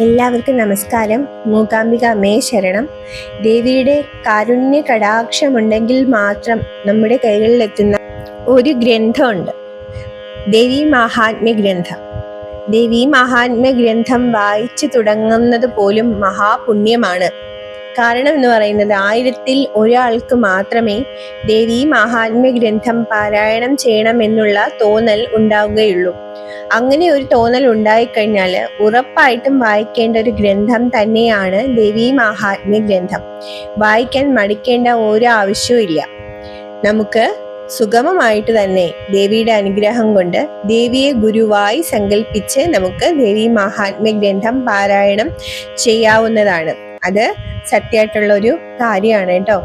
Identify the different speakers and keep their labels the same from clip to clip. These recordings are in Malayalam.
Speaker 1: എല്ലാവർക്കും നമസ്കാരം. മൂകാംബിക അമ്മേ ശരണം. ദേവിയുടെ കാരുണ്യ കടാക്ഷമുണ്ടെങ്കിൽ മാത്രം നമ്മുടെ കൈകളിൽ എത്തുന്ന ഒരു ഗ്രന്ഥമുണ്ട്. ദേവി മഹാത്മ്യ ഗ്രന്ഥം. ദേവി മഹാത്മ്യ ഗ്രന്ഥം വായിച്ചു തുടങ്ങുന്നത് പോലും മഹാപുണ്യമാണ്. കാരണം എന്ന് പറയുന്നത് ആയിരത്തിൽ ഒരാൾക്ക് മാത്രമേ ദേവി മഹാത്മ്യ ഗ്രന്ഥം പാരായണം ചെയ്യണമെന്നുള്ള തോന്നൽ ഉണ്ടാവുകയുള്ളൂ. അങ്ങനെ ഒരു തോന്നൽ ഉണ്ടായിക്കഴിഞ്ഞാൽ ഉറപ്പായിട്ടും വായിക്കേണ്ട ഒരു ഗ്രന്ഥം തന്നെയാണ് ദേവി മഹാത്മ്യ ഗ്രന്ഥം. വായിക്കാൻ മടിക്കേണ്ട ഒരു ആവശ്യവും ഇല്ല. നമുക്ക് സുഗമമായിട്ട് തന്നെ ദേവിയുടെ അനുഗ്രഹം കൊണ്ട് ദേവിയെ ഗുരുവായി സങ്കല്പിച്ച് നമുക്ക് ദേവി മഹാത്മ്യ ഗ്രന്ഥം പാരായണം ചെയ്യാവുന്നതാണ്. അത് സത്യമായിട്ടുള്ള ഒരു കാര്യമാണ് കേട്ടോ.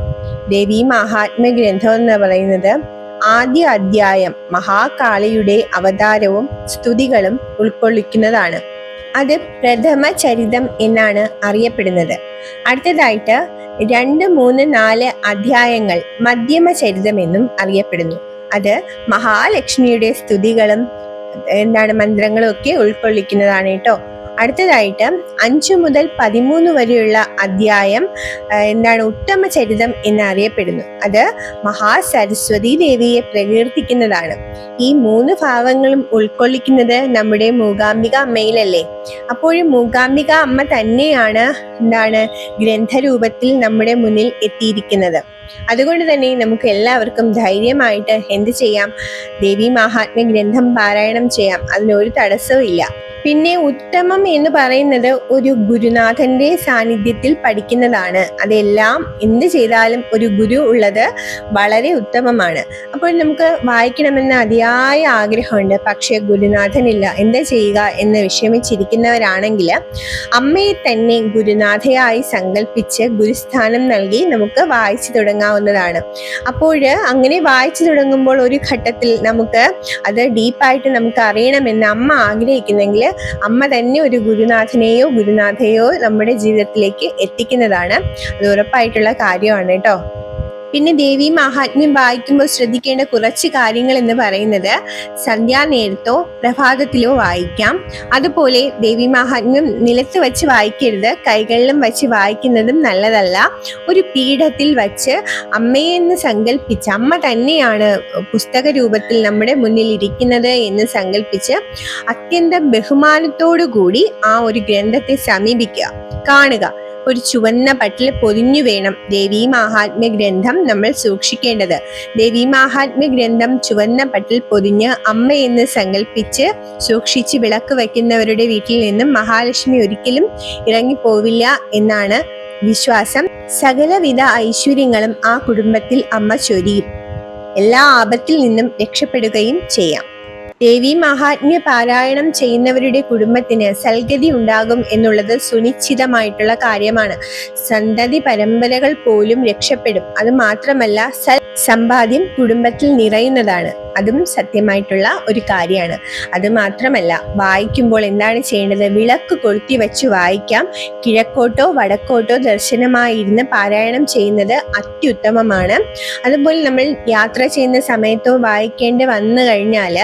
Speaker 1: ദേവി മഹാത്മ്യ ഗ്രന്ഥം എന്ന് പറയുന്നത് ആദ്യ അധ്യായം മഹാകാളിയുടെ അവതാരവും സ്തുതികളും ഉൾക്കൊള്ളിക്കുന്നതാണ്. അത് പ്രഥമ ചരിതം എന്നാണ് അറിയപ്പെടുന്നത്. അടുത്തതായിട്ട് രണ്ട് മൂന്ന് നാല് അധ്യായങ്ങൾ മധ്യമ ചരിതം എന്നും അറിയപ്പെടുന്നു. അത് മഹാലക്ഷ്മിയുടെ സ്തുതികളും എന്താണ് മന്ത്രങ്ങളും ഒക്കെ ഉൾക്കൊള്ളിക്കുന്നതാണ് കേട്ടോ. അടുത്തതായിട്ട് അഞ്ചു മുതൽ പതിമൂന്ന് വരെയുള്ള അധ്യായം എന്താണ് ഉത്തമ ചരിതം എന്നറിയപ്പെടുന്നു. അത് മഹാസരസ്വതി ദേവിയെ പ്രകീർത്തിക്കുന്നതാണ്. ഈ മൂന്ന് ഭാവങ്ങളും ഉൾക്കൊള്ളിക്കുന്നത് നമ്മുടെ മൂകാംബിക അമ്മയിലല്ലേ? അപ്പോഴും മൂകാംബിക അമ്മ തന്നെയാണ് എന്താണ് ഗ്രന്ഥരൂപത്തിൽ നമ്മുടെ മുന്നിൽ എത്തിയിരിക്കുന്നത്. അതുകൊണ്ട് തന്നെ നമുക്ക് എല്ലാവർക്കും ധൈര്യമായിട്ട് എന്ത് ചെയ്യാം? ദേവി മഹാത്മ്യ ഗ്രന്ഥം പാരായണം ചെയ്യാം. അതിനൊരു തടസ്സവും ഇല്ല. പിന്നെ ഉത്തമം എന്ന് പറയുന്നത് ഒരു ഗുരുനാഥന്റെ സാന്നിധ്യത്തിൽ പഠിക്കുന്നതാണ്. അതെല്ലാം എന്ത് ചെയ്താലും ഒരു ഗുരു ഉള്ളത് വളരെ ഉത്തമമാണ്. അപ്പോൾ നമുക്ക് വായിക്കണമെന്ന് അതിയായ ആഗ്രഹമുണ്ട്. പക്ഷേ ഗുരുനാഥനില്ല. എന്താ ചെയ്യുക എന്ന് വിഷമിച്ചിരിക്കുന്നവരാണെങ്കിൽ അമ്മയെ തന്നെ ഗുരുനാഥയായി സങ്കല്പിച്ച് ഗുരുസ്ഥാനം നൽകി നമുക്ക് വായിച്ചു തുടങ്ങാവുന്നതാണ്. അപ്പോൾ അങ്ങനെ വായിച്ചു തുടങ്ങുമ്പോൾ ഒരു ഘട്ടത്തിൽ നമുക്ക് അത് ഡീപ്പായിട്ട് നമുക്ക് അറിയണമെന്ന് അമ്മ ആഗ്രഹിക്കുന്നെങ്കിൽ അമ്മ തന്നെ ഒരു ഗുരുനാഥനെയോ ഗുരുനാഥയോ നമ്മുടെ ജീവിതത്തിലേക്ക് എത്തിക്കുന്നതാണ്. അത് ഉറപ്പായിട്ടുള്ള കാര്യമാണ് കേട്ടോ. പിന്നെ ദേവി മഹാത്മ്യം വായിക്കുമ്പോൾ ശ്രദ്ധിക്കേണ്ട കുറച്ച് കാര്യങ്ങൾ എന്ന് പറയുന്നത് സന്ധ്യാനേരത്തോ പ്രഭാതത്തിലോ വായിക്കാം. അതുപോലെ ദേവി മഹാത്മ്യം നിലത്ത് വെച്ച് വായിക്കരുത് കൈകളിലും വെച്ച് വായിക്കുന്നതും നല്ലതല്ല. ഒരു പീഠത്തിൽ വച്ച് അമ്മയെന്ന് സങ്കല്പിച്ച് അമ്മ തന്നെയാണ് പുസ്തക രൂപത്തിൽ നമ്മുടെ മുന്നിൽ ഇരിക്കുന്നത് എന്ന് സങ്കല്പിച്ച് അത്യന്തം ബഹുമാനത്തോടു കൂടി ആ ഒരു ഗ്രന്ഥത്തെ സമീപിക്കുക കാണുക. ഒരു ചുവന്ന പട്ടിൽ പൊതിഞ്ഞു വേണം ദേവീ മാഹാത്മ്യ ഗ്രന്ഥം നമ്മൾ സൂക്ഷിക്കേണ്ടത്. ദേവീ മാഹാത്മ്യ ഗ്രന്ഥം ചുവന്ന പട്ടിൽ പൊതിഞ്ഞ് അമ്മ എന്ന് സങ്കല്പിച്ച് സൂക്ഷിച്ച് വിളക്ക് വയ്ക്കുന്നവരുടെ വീട്ടിൽ നിന്നും മഹാലക്ഷ്മി ഒരിക്കലും ഇറങ്ങിപ്പോവില്ല എന്നാണ് വിശ്വാസം. സകലവിധ ഐശ്വര്യങ്ങളും ആ കുടുംബത്തിൽ അമ്മ ചൊരിയും. എല്ലാ ആപത്തിൽ നിന്നും രക്ഷപ്പെടുകയും ചെയ്യാം. ദേവി മഹാത്മ്യ പാരായണം ചെയ്യുന്നവരുടെ കുടുംബത്തിന് സൽഗതി ഉണ്ടാകും എന്നുള്ളത് സുനിശ്ചിതമായിട്ടുള്ള കാര്യമാണ്. സന്തതി പരമ്പരകൾ പോലും രക്ഷപ്പെടും. അത് മാത്രമല്ല സൽ സമ്പാദ്യം കുടുംബത്തിൽ നിറയുന്നതാണ്. അതും സത്യമായിട്ടുള്ള ഒരു കാര്യമാണ്. അത് മാത്രമല്ല വായിക്കുമ്പോൾ എന്താണ് ചെയ്യേണ്ടത്? വിളക്ക് കൊളുത്തി വെച്ച് വായിക്കാം. കിഴക്കോട്ടോ വടക്കോട്ടോ ദർശനമായിരുന്ന് പാരായണം ചെയ്യുന്നത് അത്യുത്തമമാണ്. അതുപോലെ നമ്മൾ യാത്ര ചെയ്യുന്ന സമയത്തോ വായിക്കേണ്ടി വന്നു കഴിഞ്ഞാൽ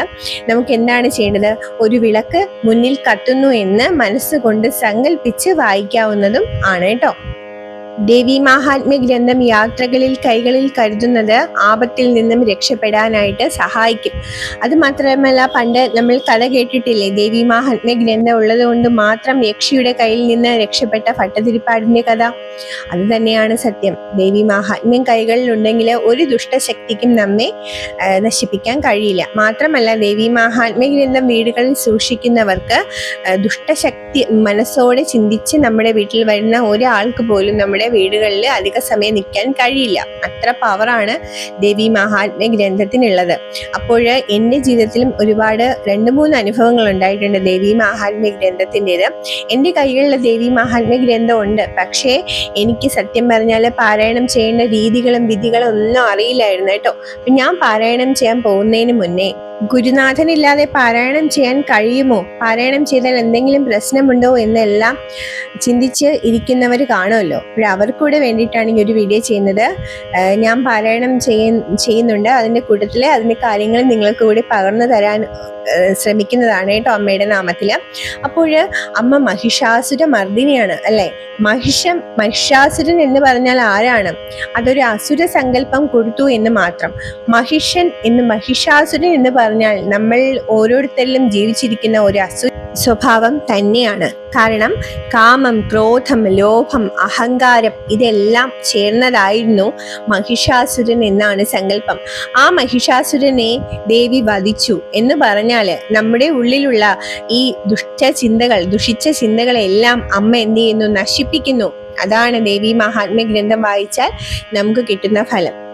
Speaker 1: നമുക്ക് എന്താണ് ചെയ്യേണ്ടത്? ഒരു വിളക്ക് മുന്നിൽ കത്തുന്നു എന്ന് മനസ്സുകൊണ്ട് സങ്കല്പിച്ച് വായിക്കാവുന്നതും ആണ് കേട്ടോ. ദേവി മാഹാത്മ്യ ഗ്രന്ഥം യാത്രകളിൽ കൈകളിൽ കരുതുന്നത് ആപത്തിൽ നിന്നും രക്ഷപ്പെടാനായിട്ട് സഹായിക്കും. അത് മാത്രമല്ല പണ്ട് നമ്മൾ കഥ കേട്ടിട്ടില്ലേ? ദേവി മാഹാത്മ്യ ഗ്രന്ഥം ഉള്ളത് കൊണ്ട് മാത്രം യക്ഷിയുടെ കയ്യിൽ നിന്ന് രക്ഷപ്പെട്ട ഭട്ടതിരിപ്പാടിന്റെ കഥ. അത് തന്നെയാണ് സത്യം. ദേവി മാഹാത്മ്യം കൈകളിൽ ഉണ്ടെങ്കിൽ ഒരു ദുഷ്ടശക്തിക്കും നമ്മെ നശിപ്പിക്കാൻ കഴിയില്ല. മാത്രമല്ല ദേവി മാഹാത്മ്യ ഗ്രന്ഥം വീടുകളിൽ സൂക്ഷിക്കുന്നവർക്ക് ദുഷ്ടശക്തി മനസ്സോടെ ചിന്തിച്ച് നമ്മുടെ വീട്ടിൽ വരുന്ന ഒരാൾക്ക് പോലും നമ്മുടെ നമ്മുടെ വീടുകളിൽ അധിക സമയം നിൽക്കാൻ കഴിയില്ല. അത്ര പവറാണ് ദേവി മഹാത്മ്യ ഗ്രന്ഥത്തിനുള്ളത്. അപ്പോൾ എന്റെ ജീവിതത്തിലും ഒരുപാട് രണ്ട് മൂന്ന് അനുഭവങ്ങൾ ഉണ്ടായിട്ടുണ്ട് ദേവി മഹാത്മ്യ ഗ്രന്ഥത്തിന്റെത്. എന്റെ കയ്യിലുള്ള ദേവി മഹാത്മ്യ ഗ്രന്ഥം ഉണ്ട്. പക്ഷേ എനിക്ക് സത്യം പറഞ്ഞാൽ പാരായണം ചെയ്യേണ്ട രീതികളും വിധികളും ഒന്നും അറിയില്ലായിരുന്നു കേട്ടോ. ഞാൻ പാരായണം ചെയ്യാൻ പോകുന്നതിന് മുന്നേ ഗുരുനാഥനില്ലാതെ പാരായണം ചെയ്യാൻ കഴിയുമോ? പാരായണം ചെയ്താൽ എന്തെങ്കിലും പ്രശ്നമുണ്ടോ എന്നെല്ലാം ചിന്തിച്ച് ഇരിക്കുന്നവർ കാണുമല്ലോ. അപ്പോൾ അവർക്കൂടെ വേണ്ടിയിട്ടാണ് ഈ ഒരു വീഡിയോ ചെയ്യുന്നത് ഞാൻ പാരായണം ചെയ്യുന്നുണ്ട്. അതിന്റെ കൂട്ടത്തിൽ അതിന്റെ കാര്യങ്ങൾ നിങ്ങൾക്ക് കൂടി പകർന്നു തരാൻ ശ്രമിക്കുന്നതാണ് കേട്ടോ അമ്മയുടെ നാമത്തിൽ അപ്പോൾ അമ്മ മഹിഷാസുര മർദ്ദിനിയാണ് അല്ലേ? മഹിഷം മഹിഷാസുരൻ എന്ന് പറഞ്ഞാൽ ആരാണ്? അതൊരു അസുര സങ്കല്പം കൊടുത്തു എന്ന് മാത്രം. മഹിഷൻ എന്ന് മഹിഷാസുരൻ എന്ന് പറഞ്ഞാൽ നമ്മൾ ഓരോരുത്തരിലും ജീവിച്ചിരിക്കുന്ന ഒരു അസുര സ്വഭാവം തന്നെയാണ്. കാരണം കാമം ക്രോധം ലോഭം അഹങ്കാരം ഇതെല്ലാം ചേർന്നതായിരുന്നു മഹിഷാസുരൻ എന്നാണ് സങ്കല്പം. ആ മഹിഷാസുരനെ ദേവി വധിച്ചു എന്ന് പറഞ്ഞാൽ നമ്മുടെ ഉള്ളിലുള്ള ഈ ദുഷ്ട ചിന്തകൾ ദുഷിച്ച ചിന്തകളെല്ലാം അമ്മ എന്ത് ചെയ്യുന്നു? നശിപ്പിക്കുന്നു. അതാണ് ദേവി മഹാത്മ്യ ഗ്രന്ഥം വായിച്ചാൽ നമുക്ക് കിട്ടുന്ന ഫലം.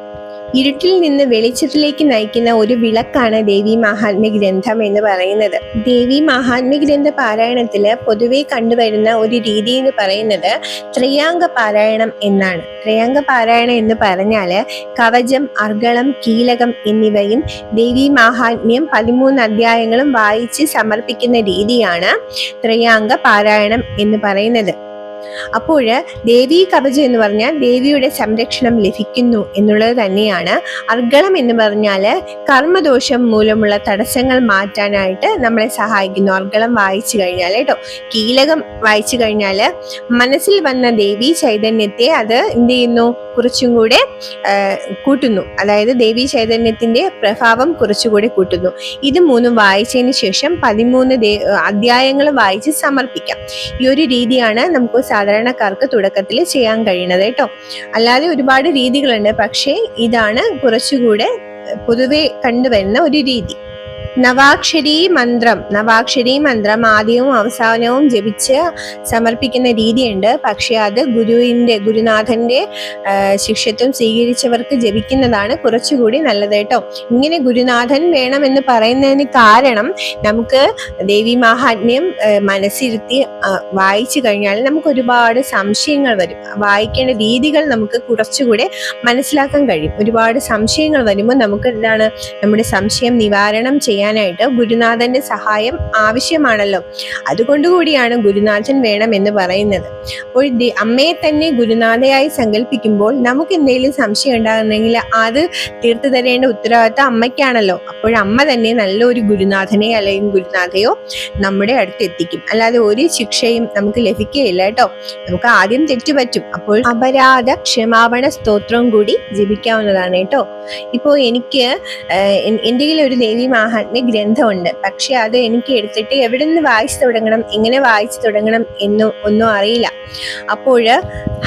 Speaker 1: ഇരുട്ടിൽ നിന്ന് വെളിച്ചത്തിലേക്ക് നയിക്കുന്ന ഒരു വിളക്കാണ് ദേവി മഹാത്മ്യ ഗ്രന്ഥം എന്ന് പറയുന്നത്. ദേവി മഹാത്മ്യ ഗ്രന്ഥ പാരായണത്തിൽ പൊതുവെ കണ്ടുവരുന്ന ഒരു രീതി എന്ന് പറയുന്നത് ത്രയാംഗ പാരായണം എന്നാണ്. ത്രയാംഗ പാരായണം എന്ന് പറഞ്ഞാൽ കവചം അർഗളം കീലകം എന്നിവയും ദേവി മഹാത്മ്യം പതിമൂന്ന് അധ്യായങ്ങളും വായിച്ച് സമർപ്പിക്കുന്ന രീതിയാണ് ത്രയാംഗ പാരായണം എന്ന് പറയുന്നത്. അപ്പോൾ ദേവി കവചം എന്ന് പറഞ്ഞാൽ ദേവിയുടെ സംരക്ഷണം ലഭിക്കുന്നു എന്നുള്ളത് തന്നെയാണ്. അർഗളം എന്ന് പറഞ്ഞാൽ കർമ്മദോഷം മൂലമുള്ള തടസ്സങ്ങൾ മാറ്റാനായിട്ട് നമ്മളെ സഹായിക്കുന്നു. അർഗളം വായിച്ചു കഴിഞ്ഞാൽ കേട്ടോ. കീലകം വായിച്ചു കഴിഞ്ഞാൽ മനസ്സിൽ വന്ന ദേവി ചൈതന്യത്തെ അത് എന്ത് ചെയ്യുന്നു? കുറച്ചും കൂടെ കൂട്ടുന്നു. അതായത് ദേവി ചൈതന്യത്തിന്റെ പ്രഭാവം കുറച്ചുകൂടെ കൂട്ടുന്നു. ഇത് മൂന്നും വായിച്ചതിന് ശേഷം പതിമൂന്ന് അധ്യായങ്ങൾ വായിച്ച് സമർപ്പിക്കാം. ഈ ഒരു രീതിയാണ് നമുക്ക് സാധാരണക്കാർക്ക് തുടക്കത്തിൽ ചെയ്യാൻ കഴിയുന്നത് കേട്ടോ. അല്ലാതെ ഒരുപാട് രീതികളുണ്ട്. പക്ഷേ ഇതാണ് കുറച്ചുകൂടെ പൊതുവെ കണ്ടുവരുന്ന ഒരു രീതി. നവാക്ഷരി മന്ത്രം നവാക്ഷരി മന്ത്രം ആദ്യവും അവസാനവും ജപിച്ച് സമർപ്പിക്കുന്ന രീതിയുണ്ട്. പക്ഷെ അത് ഗുരുവിന്റെ ഗുരുനാഥന്റെ ശിക്ഷത്വം സ്വീകരിച്ചവർക്ക് ജപിക്കുന്നതാണ് കുറച്ചുകൂടി നല്ലത് കേട്ടോ. ഇങ്ങനെ ഗുരുനാഥൻ വേണമെന്ന് പറയുന്നതിന് കാരണം നമുക്ക് ദേവി മാഹാത്മ്യം മനസ്സിരുത്തി വായിച്ചു കഴിഞ്ഞാൽ നമുക്ക് ഒരുപാട് സംശയങ്ങൾ വരും. വായിക്കേണ്ട രീതികൾ നമുക്ക് കുറച്ചുകൂടെ മനസ്സിലാക്കാൻ കഴിയും. ഒരുപാട് സംശയങ്ങൾ വരുമ്പോൾ നമുക്ക് എന്താണ് നമ്മുടെ സംശയം നിവാരണം ചെയ്യാനായിട്ട് ഗുരുനാഥന്റെ സഹായം ആവശ്യമാണല്ലോ. അതുകൊണ്ടുകൂടിയാണ് ഗുരുനാഥൻ വേണം എന്ന് പറയുന്നത്. അപ്പോൾ അമ്മയെ തന്നെ ഗുരുനാഥയായി സങ്കല്പിക്കുമ്പോൾ നമുക്ക് എന്തെങ്കിലും സംശയം ഉണ്ടാകുന്നെങ്കിൽ അത് തീർത്തു തരേണ്ട ഉത്തരവാദിത്തം അമ്മയ്ക്കാണല്ലോ. അപ്പോൾ അമ്മ തന്നെ നല്ലൊരു ഗുരുനാഥനെ അല്ലെങ്കിൽ ഗുരുനാഥയോ നമ്മുടെ അടുത്ത് എത്തിക്കും. അല്ലാതെ ഒരു ശിക്ഷയും നമുക്ക് ലഭിക്കുകയില്ല കേട്ടോ. നമുക്ക് ആദ്യം തെറ്റു പറ്റും. അപ്പോൾ അപരാധ ക്ഷമാപണ സ്തോത്രവും കൂടി ജപിക്കാവുന്നതാണ് കേട്ടോ. ഇപ്പോൾ എനിക്ക് കയ്യിൽ ഒരു ദേവി മാഹാത്മ്യ ഗ്രന്ഥമുണ്ട്. പക്ഷെ അത് എനിക്ക് എടുത്തിട്ട് എവിടെ നിന്ന് വായിച്ചു തുടങ്ങണം എങ്ങനെ വായിച്ചു തുടങ്ങണം എന്നും ഒന്നും അറിയില്ല. അപ്പോൾ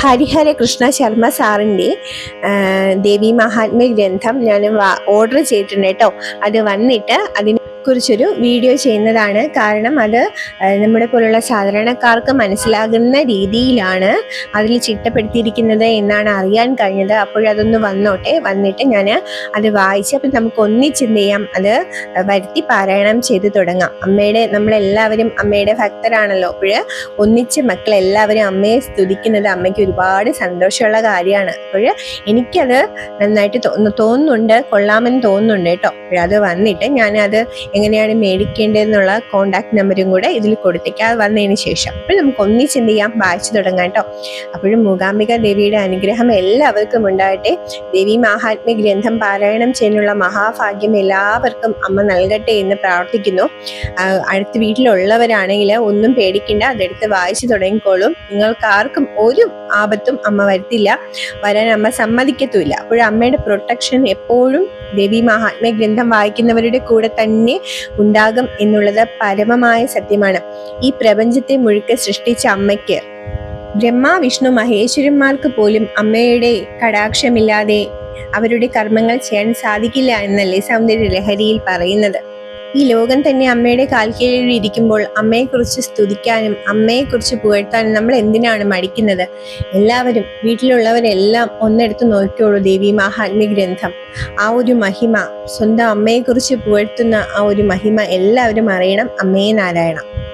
Speaker 1: ഹരിഹര കൃഷ്ണ ശർമ്മ സാറിന്റെ ദേവി മഹാത്മ്യ ഗ്രന്ഥം ഞാൻ ഓർഡർ ചെയ്തിട്ടുണ്ട് കേട്ടോ. അത് വന്നിട്ട് അതിനെ കുറിച്ചൊരു വീഡിയോ ചെയ്യുന്നതാണ്. കാരണം അത് നമ്മുടെ പോലുള്ള സാധാരണക്കാർക്ക് മനസ്സിലാകുന്ന രീതിയിലാണ് അതിൽ ചിട്ടപ്പെടുത്തിയിരിക്കുന്നത് എന്നാണ് അറിയാൻ കഴിഞ്ഞത്. അപ്പോഴതൊന്ന് വന്നോട്ടെ. വന്നിട്ട് ഞാൻ അത് വായിച്ച് അപ്പം നമുക്ക് ഒന്നിച്ചെന്ത് ചെയ്യാം? അത് വരുത്തി പാരായണം ചെയ്ത് തുടങ്ങാം. അമ്മയുടെ നമ്മളെല്ലാവരും അമ്മയുടെ ഭക്തരാണല്ലോ. അപ്പോൾ ഒന്നിച്ച് മക്കളെല്ലാവരും അമ്മയെ സ്തുതിക്കുന്നത് അമ്മയ്ക്ക് ഒരുപാട് സന്തോഷമുള്ള കാര്യമാണ്. അപ്പോൾ എനിക്കത് നന്നായിട്ട് തോന്നു തോന്നുന്നുണ്ട്. കൊള്ളാമെന്ന് തോന്നുന്നുണ്ട് കേട്ടോ. അപ്പോഴത് വന്നിട്ട് ഞാനത് എങ്ങനെയാണ് മേടിക്കേണ്ടതെന്നുള്ള കോണ്ടാക്ട് നമ്പറും കൂടെ ഇതിൽ കൊടുത്തേക്കാം. അത് വന്നതിന് ശേഷം അപ്പോൾ നമുക്ക് ഒന്നിച്ച് എന്ത് ചെയ്യാം? വായിച്ചു തുടങ്ങാം കേട്ടോ. അപ്പോഴും മൂകാംബിക ദേവിയുടെ അനുഗ്രഹം എല്ലാവർക്കും ഉണ്ടാകട്ടെ. ദേവി മഹാത്മ്യ ഗ്രന്ഥം പാരായണം ചെയ്യാനുള്ള മഹാഭാഗ്യം എല്ലാവർക്കും അമ്മ നൽകട്ടെ എന്ന് പ്രാർത്ഥിക്കുന്നു. അടുത്ത വീട്ടിലുള്ളവരാണെങ്കിൽ ഒന്നും പേടിക്കേണ്ട. അതെടുത്ത് വായിച്ചു തുടങ്ങിക്കോളും. നിങ്ങൾക്ക് ആർക്കും ഒരു ആപത്തും അമ്മ വരുത്തില്ല. വരാൻ അമ്മ സമ്മതിക്കത്തുമില്ല. അപ്പോൾ അമ്മയുടെ പ്രൊട്ടക്ഷൻ എപ്പോഴും ദേവി മഹാത്മ്യ ഗ്രന്ഥം വായിക്കുന്നവരുടെ കൂടെ തന്നെ ഉണ്ടാകും എന്നുള്ളത് പരമമായ സത്യമാണ്. ഈ പ്രപഞ്ചത്തെ മുഴുക്കെ സൃഷ്ടിച്ച അമ്മയ്ക്ക്. ബ്രഹ്മ വിഷ്ണു മഹേശ്വരന്മാർക്ക് പോലും അമ്മയുടെ കടാക്ഷമില്ലാതെ അവരുടെ കർമ്മങ്ങൾ ചെയ്യാൻ സാധിക്കില്ല എന്നല്ലേ സൗന്ദര്യ ലഹരിയിൽ പറയുന്നത്. ഈ ലോകം തന്നെ അമ്മയുടെ കാൽക്കീഴിൽ ഇരിക്കുമ്പോൾ അമ്മയെക്കുറിച്ച് സ്തുതിക്കാനും അമ്മയെക്കുറിച്ച് പുകഴ്ത്താനും നമ്മൾ എന്തിനാണ് മടിക്കുന്നത്? എല്ലാവരും വീട്ടിലുള്ളവരെല്ലാം ഒന്നെടുത്ത് നോക്കിയോളൂ ദേവി മഹാത്മ്യ ഗ്രന്ഥം. ആ ഒരു മഹിമ സ്വന്തം അമ്മയെക്കുറിച്ച് പുകഴ്ത്തുന്ന ആ ഒരു മഹിമ എല്ലാവരും അറിയണം അമ്മയെ നാരായണം.